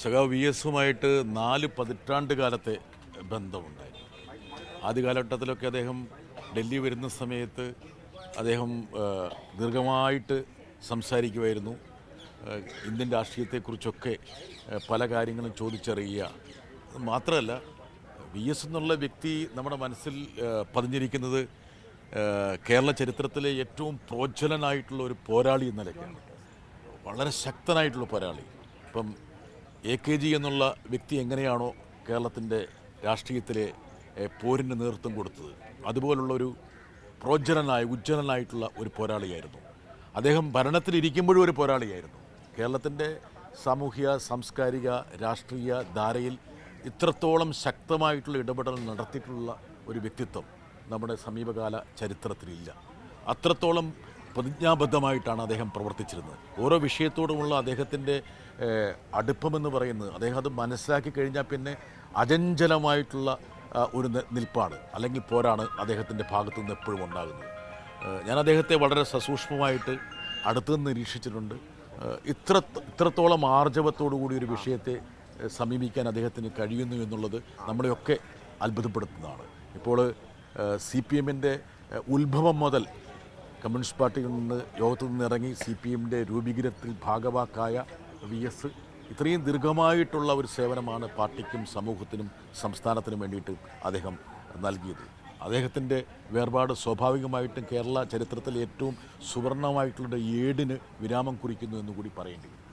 സഖാവ് വി എസുമായിട്ട് നാല് പതിറ്റാണ്ട് കാലത്തെ ബന്ധമുണ്ടായിരുന്നു. ആദ്യ കാലഘട്ടത്തിലൊക്കെ അദ്ദേഹം ഡൽഹി വരുന്ന സമയത്ത് അദ്ദേഹം ദീർഘമായിട്ട് സംസാരിക്കുമായിരുന്നു. ഇന്ത്യൻ രാഷ്ട്രീയത്തെക്കുറിച്ചൊക്കെ പല കാര്യങ്ങളും ചോദിച്ചറിയുക. മാത്രമല്ല വി എസ് എന്നുള്ള വ്യക്തി നമ്മുടെ മനസ്സിൽ പതിഞ്ഞിരിക്കുന്നത് കേരള ചരിത്രത്തിലെ ഏറ്റവും പ്രോജ്വലനായിട്ടുള്ള ഒരു പോരാളി എന്ന നിലയ്ക്കാണ്. വളരെ ശക്തനായിട്ടുള്ള പോരാളി. ഇപ്പം എ കെ ജി എന്നുള്ള വ്യക്തി എങ്ങനെയാണോ കേരളത്തിന്റെ രാഷ്ട്രീയത്തിലെ പോരിന് നേതൃത്വം കൊടുത്തത്. അതുപോലുള്ളൊരു പ്രോജ്വലനായ ഉജ്ജ്വലനായിട്ടുള്ള ഒരു പോരാളിയായിരുന്നു. അദ്ദേഹം ഭരണത്തിലിരിക്കുമ്പോഴും ഒരു പോരാളിയായിരുന്നു. കേരളത്തിന്റെ സാമൂഹിക സാംസ്കാരിക രാഷ്ട്രീയ ധാരയിൽ ഇത്രത്തോളം ശക്തമായിട്ടുള്ള ഇടപെടൽ നടത്തിയിട്ടുള്ള ഒരു വ്യക്തിത്വം നമ്മുടെ സമീപകാല ചരിത്രത്തിലില്ല. അത്രത്തോളം പ്രതിജ്ഞാബദ്ധമായിട്ടാണ് അദ്ദേഹം പ്രവർത്തിച്ചിരുന്നത്. ഓരോ വിഷയത്തോടുമുള്ള അദ്ദേഹത്തിന്റെ അടുപ്പമെന്ന് പറയുന്നത് അദ്ദേഹം അത് മനസ്സിലാക്കി കഴിഞ്ഞാൽ പിന്നെ അചഞ്ചലമായിട്ടുള്ള ഒരു നിൽപ്പാണ്. അല്ലെങ്കിൽ പോരാണ് അദ്ദേഹത്തിന്റെ ഭാഗത്തു നിന്ന് എപ്പോഴും ഉണ്ടാകുന്നത്. ഞാൻ അദ്ദേഹത്തെ വളരെ സസൂക്ഷ്മമായിട്ട് അടുത്തു നിരീക്ഷിച്ചിട്ടുണ്ട്. ഇത്ര ഇത്രത്തോളം ആർജവത്തോടു കൂടി ഒരു വിഷയത്തെ സമീപിക്കാൻ അദ്ദേഹത്തിന് കഴിയുന്നു എന്നുള്ളത് നമ്മളെയൊക്കെ അത്ഭുതപ്പെടുത്തുന്നതാണ്. ഇപ്പോൾ സി പി എമ്മിന്റെ ഉത്ഭവം മുതൽ കമ്മ്യൂണിസ്റ്റ് പാർട്ടിയിൽ നിന്ന് യോഗത്തിൽ നിന്ന് ഇറങ്ങി സി പി എമ്മിന്റെ രൂപീകരണത്തിൽ ഭാഗവാക്കായ വി എസ് ഇത്രയും ദീർഘമായിട്ടുള്ള ഒരു സേവനമാണ് പാർട്ടിക്കും സമൂഹത്തിനും സംസ്ഥാനത്തിനും വേണ്ടിയിട്ട് അദ്ദേഹം നൽകിയത്. അദ്ദേഹത്തിന്റെ വേർപാട് സ്വാഭാവികമായിട്ടും കേരള ചരിത്രത്തിലെ ഏറ്റവും സുവർണമായിട്ടുള്ള ഏടിന് വിരാമം കുറിക്കുന്നു എന്നുകൂടി പറയേണ്ടി വരും.